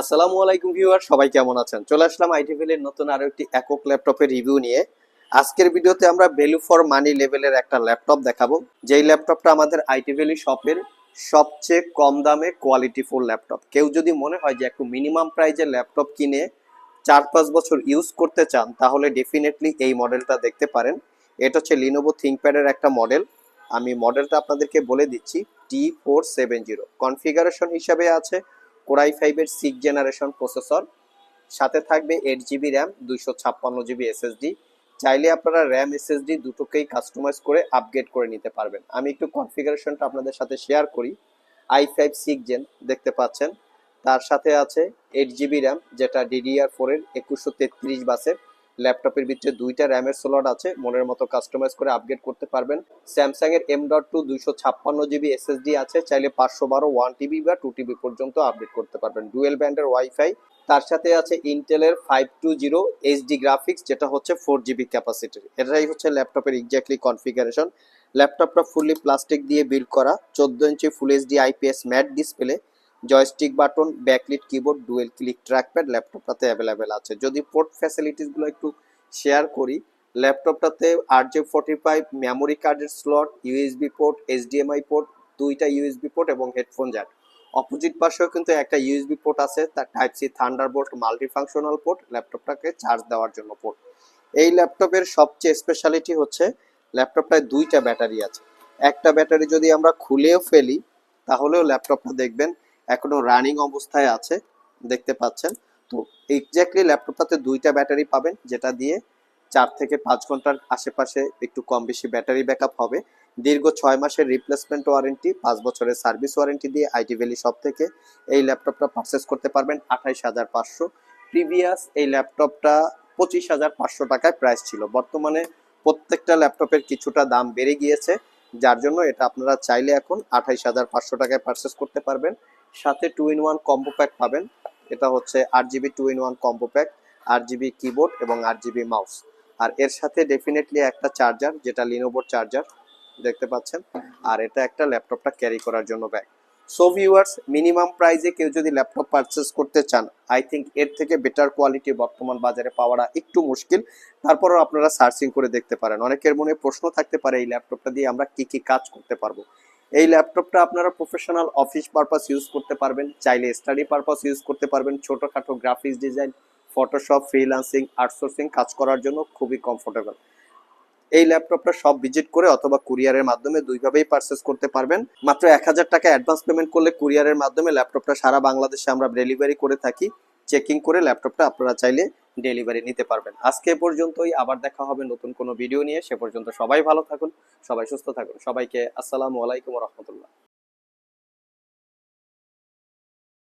আসসালামু আলাইকুম ভিউয়ার, সবাই কেমন আছেন? চলে আসলাম আইটিভিল এর নতুন আরও একটি একক ল্যাপটপের রিভিউ নিয়ে। আজকের ভিডিওতে আমরা ভ্যালু ফর মানি লেভেলের একটা ল্যাপটপ দেখাবো। যেই ল্যাপটপটা আমাদের আইটিভ্যালি শপের সবচেয়ে কম দামে কোয়ালিটিফুল ল্যাপটপ। কেউ যদি মনে হয় যে একটু মিনিমাম প্রাইজের ল্যাপটপ কিনে চার পাঁচ বছর ইউজ করতে চান, তাহলে ডেফিনেটলি এই মডেলটা দেখতে পারেন। এটা হচ্ছে লিনোভো থিঙ্কপ্যাডের একটা মডেল আমি মডেলটা আপনাদেরকে বলে দিচ্ছি T four seven zero configuration হিসাবে আছে। কোরাই ফাইভের সিক্স জেনারেশন প্রসেসর সাথে থাকবে এইট জিবি র্যাম দুইশো ছাপ্পান্ন জিবি এসএসডি চাইলে আপনারা র্যাম এসএসডি দুটোকেই কাস্টমাইজ করে আপগ্রেড করে নিতে পারবেন। আমি একটু কনফিগারেশনটা আপনাদের সাথে শেয়ার করি। আই ফাইভ সিক্স জেন দেখতে পাচ্ছেন। তার সাথে আছে এইট জিবি র্যাম যেটা ডিডিআর ফোরের একুশশো তেত্রিশ বাসের। ল্যাপটপের ভিতরে দুইটা র্যামের স্লট আছে, মনের মতো কাস্টমাইজ করে আপগ্রেড করতে পারবেন। স্যামসাং এর এম ডট টু দুইশো ছাপ্পান্ন জিবি এসএসডি আছে, চাইলে পাঁচশো বারো ওয়ান টিবি বা টু টিবি পর্যন্ত আপডেট করতে পারবেন। ডুয়েল ব্যান্ডের ওয়াইফাই তার সাথে আছে ইন্টেলের five two zero HD graphics যেটা হচ্ছে ফোর জিবি ক্যাপাসিটির এটাই হচ্ছে ল্যাপটপের এক্স্যাক্টলি কনফিগারেশন ল্যাপটপটা ফুললি প্লাস্টিক দিয়ে বিল্ড করা, চোদ্দ ইঞ্চি full HD IPS matte display joystick button backlit keyboard dual click trackpad ল্যাপটপটাতে available আছে। যদি পোর্ট ফ্যাসিলিটিসগুলো একটু শেয়ার করি ল্যাপটপটাতে R J forty five memory কার্ডের slot USB port HDMI port দুইটা ইউএসবি পোর্ট এবং হেডফোন জ্যাক অপোজিট পাশেও কিন্তু একটা ইউএসবি পোর্ট আছে তার type C Thunderbolt multi functional port ল্যাপটপটাকে charge দেওয়ার জন্য পোর্ট এই ল্যাপটপের সবচেয়ে স্পেশালিটি হচ্ছে ল্যাপটপটায় দুইটা ব্যাটারি আছে। একটা ব্যাটারি যদি আমরা খুলেও ফেলি, তাহলেও ল্যাপটপটা দেখবেন এখনও রানিং অবস্থায় আছে, দেখতে পাচ্ছেন। তো এক্স্যাক্টলি ল্যাপটপটাতে দুইটা ব্যাটারি পাবেন, যেটা দিয়ে চার থেকে পাঁচ ঘণ্টার আশেপাশে একটু কম বেশি ব্যাটারি ব্যাকআপ হবে। দীর্ঘ ছয় মাসের রিপ্লেসমেন্ট ওয়ারেন্টি পাঁচ বছরের সার্ভিস ওয়ারেন্টি দিয়ে আইটি ভ্যালি শপ থেকে এই ল্যাপটপটা পারচেস করতে পারবেন আঠাইশ হাজার পাঁচশো। প্রিভিয়াস এই ল্যাপটপটা পঁচিশ হাজার পাঁচশো টাকায় প্রাইস ছিল। বর্তমানে প্রত্যেকটা ল্যাপটপের কিছুটা দাম বেড়ে গিয়েছে, যার জন্য এটা আপনারা চাইলে এখন আঠাইশ হাজার পাঁচশো টাকায় পারচেস করতে পারবেন। সাথে two in one combo pack পাবেন। এটা হচ্ছে আট GB two in one combo pack আট জিবি কিবোর্ড এবং আট জিবি মাউস আর এর সাথে ডেফিনেটলি একটা চার্জার যেটা লিনোভোর চার্জার দেখতে পাচ্ছেন। আর এটা একটা ল্যাপটপটা ক্যারি করার জন্য ব্যাগ সো ভিউয়ার্স মিনিমাম প্রাইসে কেউ যদি ল্যাপটপ পারচেস করতে চান আই থিঙ্ক এর থেকে বেটার কোয়ালিটি বর্তমান বাজারে পাওয়াটা একটু মুশকিল। তারপরও আপনারা সার্চিং করে দেখতে পারেন। অনেকের মনে প্রশ্ন থাকতে পারে, এই ল্যাপটপটা দিয়ে আমরা কি কি কাজ করতে পারব। এই ল্যাপটপটা আপনারা প্রফেশনাল অফিস পারপাস ইউজ করতে পারবেন। চাইলে স্টাডি পারপাস ইউজ করতে পারবেন। ছোটখাটো graphics design Photoshop freelancing outsourcing কাজ করার জন্য খুবই কমফোর্টেবল এই ল্যাপটপটা সব ভিজিট করে অথবা কুরিয়ারের মাধ্যমে দুইভাবেই পারচেস করতে পারবেন। মাত্র এক হাজার টাকা অ্যাডভান্স পেমেন্ট করলে কুরিয়ারের মাধ্যমে ল্যাপটপটা সারা বাংলাদেশে আমরা ডেলিভারি করে থাকি। চেকিং করে ল্যাপটপটা আপনারা চাইলে ডেলিভারি নিতে পারবেন। আজকে পর্যন্তই, আবার দেখা হবে নতুন কোনো ভিডিও নিয়ে। সে পর্যন্ত সবাই ভালো থাকুন, সবাই সুস্থ থাকুন। সবাইকে আসসালামু আলাইকুম রহমতুল্লাহ।